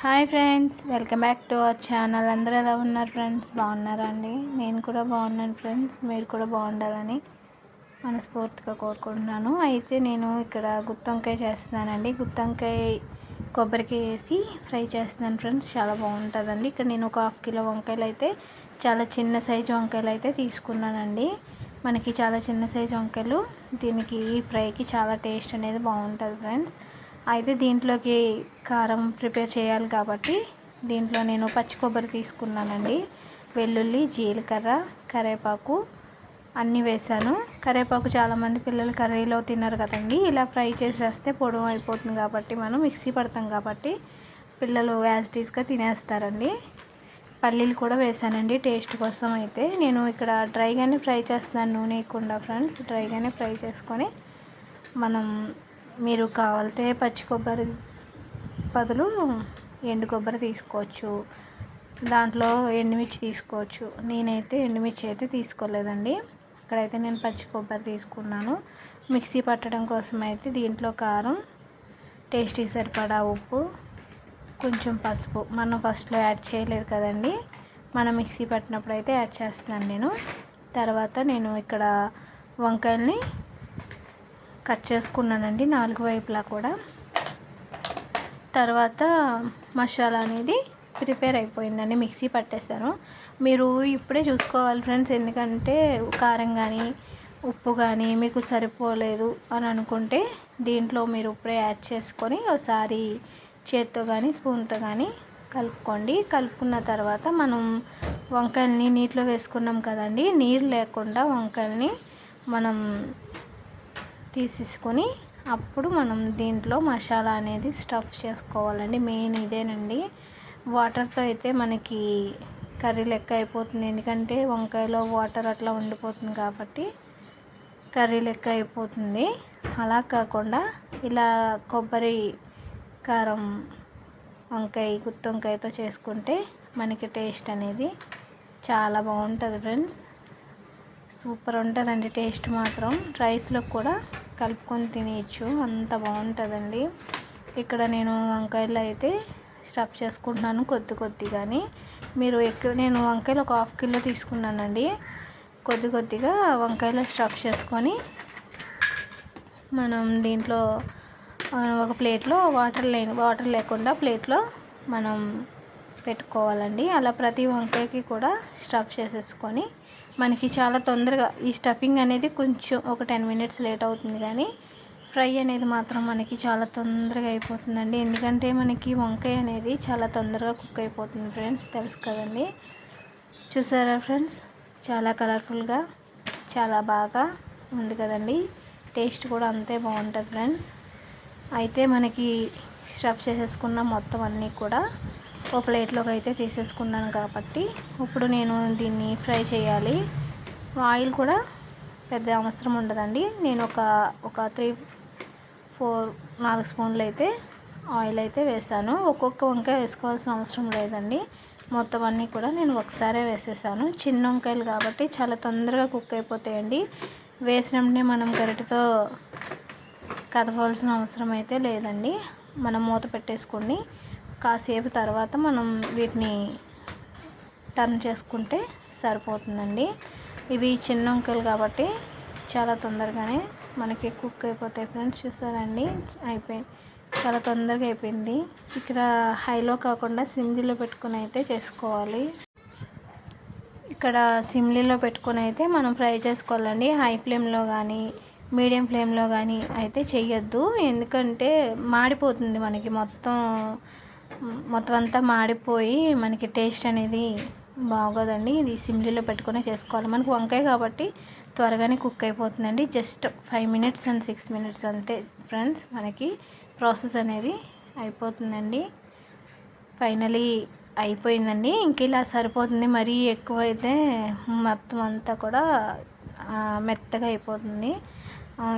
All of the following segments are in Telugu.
Hi friends welcome back to our channel. అందరూ ఎలా ఉన్నారు ఫ్రెండ్స్? బాగున్నారా అండి? నేను కూడా బాగున్నాను ఫ్రెండ్స్. మీరు కూడా బాగుండాలని మనస్ఫూర్తిగా కోరుకుంటున్నాను. అయితే నేను ఇక్కడ గుత్తొంకాయ చేస్తున్నానండి. గుత్తొంకాయ కొబ్బరికాయ వేసి ఫ్రై చేస్తున్నాను ఫ్రెండ్స్. చాలా బాగుంటుందండి. ఇక్కడ నేను ఒక హాఫ్ కిలో వంకాయలు అయితే చాలా చిన్న సైజు వంకాయలు అయితే తీసుకున్నానండి. మనకి చాలా చిన్న సైజు వంకాయలు దీనికి ఈ ఫ్రైకి చాలా టేస్ట్ అనేది బాగుంటుంది ఫ్రెండ్స్. అయితే దీంట్లోకి కారం ప్రిపేర్ చేయాలి కాబట్టి దీంట్లో నేను పచ్చి కొబ్బరి తీసుకున్నానండి. వెల్లుల్లి జీలకర్ర కరేపాకు అన్నీ వేసాను కరివేపాకు చాలామంది పిల్లలు కర్రీలో తిన్నారు కదండి. ఇలా ఫ్రై చేసేస్తే పొడవు అయిపోతుంది కాబట్టి మనం మిక్సీ పడతాం కాబట్టి పిల్లలు యాజిటీస్గా తినేస్తారండి. పల్లీలు కూడా వేసానండి టేస్ట్ కోసం అయితే. నేను ఇక్కడ డ్రైగానే ఫ్రై చేస్తున్నాను నూనె వేయకుండా ఫ్రెండ్స్. డ్రైగానే ఫ్రై చేసుకొని మనం మీరు కావాలితే పచ్చి కొబ్బరి బదులు ఎండు కొబ్బరి తీసుకోవచ్చు. దాంట్లో ఎండుమిర్చి తీసుకోవచ్చు. నేనైతే ఎండుమిర్చి అయితే తీసుకోలేదండి. ఇక్కడైతే నేను పచ్చి కొబ్బరి తీసుకున్నాను. మిక్సీ పట్టడం కోసం అయితే దీంట్లో కారం టేస్టీ సరిపడా ఉప్పు కొంచెం పసుపు. మనం ఫస్ట్లో యాడ్ చేయలేదు కదండి. మనం మిక్సీ పట్టినప్పుడు అయితే యాడ్ చేస్తున్నాను నేను. తర్వాత నేను ఇక్కడ వంకాయల్ని కట్ చేసుకున్నానండి నాలుగు వైపులా కూడా. తర్వాత మసాలా అనేది ప్రిపేర్ అయిపోయిందండి మిక్సీ పట్టేశాను. మీరు ఇప్పుడే చూసుకోవాలి ఫ్రెండ్స్ ఎందుకంటే కారం కానీ ఉప్పు కానీ మీకు సరిపోలేదు అని అనుకుంటే దీంట్లో మీరు ఇప్పుడే యాడ్ చేసుకొని ఒకసారి చేత్తో కానీ స్పూన్తో కానీ కలుపుకోండి. కలుపుకున్న తర్వాత మనం వంకాయల్ని నీటిలో వేసుకున్నాం కదండి నీరు లేకుండా వంకాయల్ని మనం తీసేసుకొని అప్పుడు మనం దీంట్లో మసాలా అనేది స్టఫ్ చేసుకోవాలండి. మెయిన్ ఇదేనండి. వాటర్తో అయితే మనకి కర్రీ లెక్క అయిపోతుంది. ఎందుకంటే వంకాయలో వాటర్ అట్లా ఉండిపోతుంది కాబట్టి కర్రీ లెక్క అయిపోతుంది. అలా కాకుండా ఇలా కొబ్బరి కారం వంకాయ గుత్తి వంకాయతో చేసుకుంటే మనకి టేస్ట్ అనేది చాలా బాగుంటుంది ఫ్రెండ్స్. సూపర్ ఉంటుందండి టేస్ట్ మాత్రం. రైస్లో కూడా కలుపుకొని తినేయచ్చు. అంత బాగుంటుందండి. ఇక్కడ నేను వంకాయలు అయితే స్టఫ్ చేసుకుంటున్నాను కొద్ది కొద్దిగాని. మీరు ఎక్కువ నేను వంకాయలు ఒక హాఫ్ కిలో తీసుకున్నానండి. కొద్ది కొద్దిగా వంకాయలు స్టఫ్ చేసుకొని మనం దీంట్లో ఒక ప్లేట్లో వాటర్ లేని వాటర్ లేకుండా ప్లేట్లో మనం పెట్టుకోవాలండి. అలా ప్రతి వంకాయకి కూడా స్టఫ్ చేసేసుకొని మనకి చాలా తొందరగా ఈ స్టఫింగ్ అనేది కొంచెం ఒక టెన్ మినిట్స్ లేట్ అవుతుంది కానీ ఫ్రై అనేది మాత్రం మనకి చాలా తొందరగా అయిపోతుందండి. ఎందుకంటే మనకి వంకాయ అనేది చాలా తొందరగా కుక్ అయిపోతుంది ఫ్రెండ్స్ తెలుసు కదండి. చూసారా ఫ్రెండ్స్ చాలా కలర్ఫుల్గా చాలా బాగా ఉంది కదండి. టేస్ట్ కూడా అంతే బాగుంటుంది ఫ్రెండ్స్ అయితే మనకి స్టఫ్ చేసేసుకున్న మొత్తం అన్నీ కూడా ఒక ప్లేట్లోకి అయితే తీసేసుకున్నాను కాబట్టి ఇప్పుడు నేను దీన్ని ఫ్రై చేయాలి. ఆయిల్ కూడా పెద్ద అవసరం ఉండదండి. నేను ఒక ఒక త్రీ ఫోర్ నాలుగు స్పూన్లు అయితే ఆయిల్ అయితే వేసాను. ఒక్కొక్క వంకాయ వేసుకోవాల్సిన అవసరం లేదండి. మొత్తం అన్నీ కూడా నేను ఒకసారే వేసేసాను. చిన్న వంకాయలు కాబట్టి చాలా తొందరగా కుక్ అయిపోతాయండి. వేసిన మనం గరిటతో కదపవలసిన అవసరం అయితే లేదండి. మనం మూత పెట్టేసుకొని కాసేపు తర్వాత మనం వీటిని టర్న్ చేసుకుంటే సరిపోతుందండి. ఇవి చిన్న వంకాయలు కాబట్టి చాలా తొందరగానే మనకి కుక్ అయిపోతాయి ఫ్రెండ్స్ చూసారండి? అయిపోయింది చాలా తొందరగా అయిపోయింది. ఇక్కడ హైలో కాకుండా సిమ్లీలో పెట్టుకుని అయితే చేసుకోవాలి. ఇక్కడ సిమ్లీలో పెట్టుకుని అయితే మనం ఫ్రై చేసుకోవాలండి. హై ఫ్లేమ్లో కానీ మీడియం ఫ్లేమ్లో కానీ అయితే చేయొద్దు ఎందుకంటే మాడిపోతుంది మనకి మొత్తం మొత్తం అంతా మాడిపోయి మనకి టేస్ట్ అనేది బాగోదండి. ఇది సిమ్లీలో పెట్టుకునే చేసుకోవాలి. మనకు వంకాయ కాబట్టి త్వరగానే కుక్ అయిపోతుందండి. Just five minutes and six minutes అంతే ఫ్రెండ్స్. మనకి ప్రాసెస్ అనేది అయిపోతుందండి. ఫైనలీ అయిపోయిందండి. ఇంక ఇలా సరిపోతుంది. మరీ ఎక్కువ అయితే మొత్తం అంతా కూడా మెత్తగా అయిపోతుంది.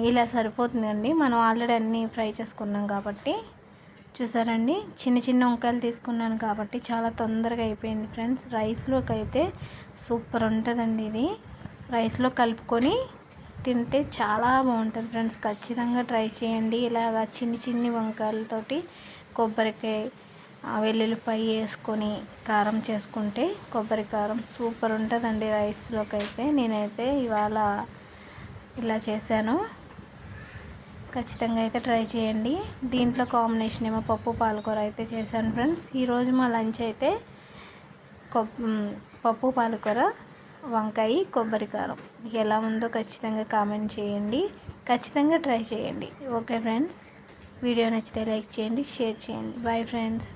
ఇలా సరిపోతుందండి. మనం ఆల్రెడీ అన్నీ ఫ్రై చేసుకున్నాం కాబట్టి. చూసారండి? చిన్న చిన్న వంకాయలు తీసుకున్నాను కాబట్టి చాలా తొందరగా అయిపోయింది ఫ్రెండ్స్. రైస్లోకి అయితే సూపర్ ఉంటుందండి ఇది. రైస్లో కలుపుకొని తింటే చాలా బాగుంటుంది ఫ్రెండ్స్. ఖచ్చితంగా ట్రై చేయండి. ఇలాగా చిన్ని చిన్ని వంకాయలతోటి కొబ్బరికాయ వెల్లుల్లిపై వెల్లుల్లిపాయ వేసుకొని కారం చేసుకుంటే కొబ్బరి కారం సూపర్ ఉంటుందండి రైస్లోకి అయితే. నేనైతే ఇవాళ ఇలా చేశాను. ఖచ్చితంగా అయితే ట్రై చేయండి. దీంట్లో కాంబినేషన్ ఏమో పప్పు పాలకూర అయితే చేశాను ఫ్రెండ్స్. ఈరోజు మా లంచ్ అయితే పప్పు పాలకూర వంకాయ కొబ్బరి కారం. ఎలా ఉందో ఖచ్చితంగా కామెంట్ చేయండి. ఖచ్చితంగా ట్రై చేయండి. Okay friends. వీడియో నచ్చితే లైక్ చేయండి షేర్ చేయండి. Bye friends.